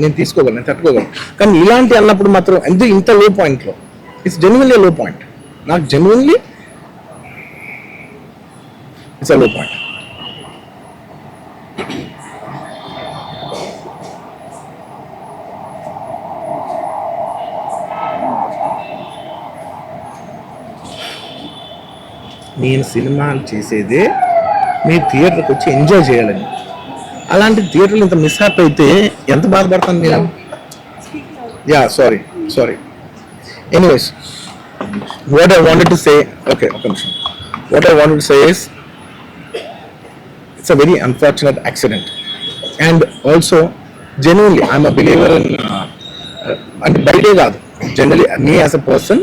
నేను తీసుకోగలను నేను తట్టుకోగలను. కానీ ఇలాంటి అన్నప్పుడు మాత్రం ఎందుకు ఇంత లో? పాయింట్లో ఇట్స్ జెన్యున్లీ లో పాయింట్ నాకు genuinely it's a low point నేను సినిమాలు చేసేదే మీ థియేటర్కి వచ్చి ఎంజాయ్ చేయాలని. అలాంటి థియేటర్లు ఇంత మిస్ హ్యాప్ అయితే ఎంత బాధపడతాను నేను? Yeah sorry sorry anyways what I wanted to say okay ఒక నిమిషం. What I wanted to say is it's a very unfortunate accident and also genuinely I'm a believer in uh, అంటే బయటే కాదు generally me as a person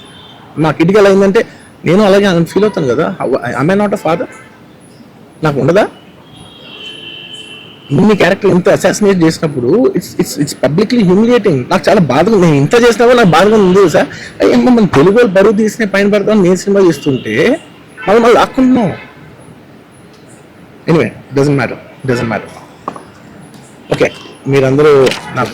నా critical అయిందంటే నేను అలాగే feel అవుతాను కదా. ఐ నాట్ అ ఫాదర్ నాకు ఉండదా? ఇన్ని క్యారెక్టర్ ఇంత అసాసినేట్ చేసినప్పుడు it's it's it's publicly humiliating నాకు చాలా బాధగా నేను ఇంత చేసినా నాకు బాధగా ఉంది సార్ అయ్యమ్మ మన తెలుగు వాళ్ళు బరువు తీసిన పైన పడతాం నేను సినిమా చేస్తుంటే మనం మళ్ళీ లాక్కుంటున్నాం. Anyway doesn't matter doesn't matter okay మీరందరూ నాకు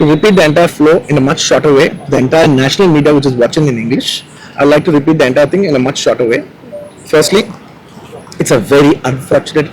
to repeat the entire flow in a much shorter way, the entire national media which is watching in English, I'd like to repeat the entire thing in a much shorter way. Firstly, it's a very unfortunate.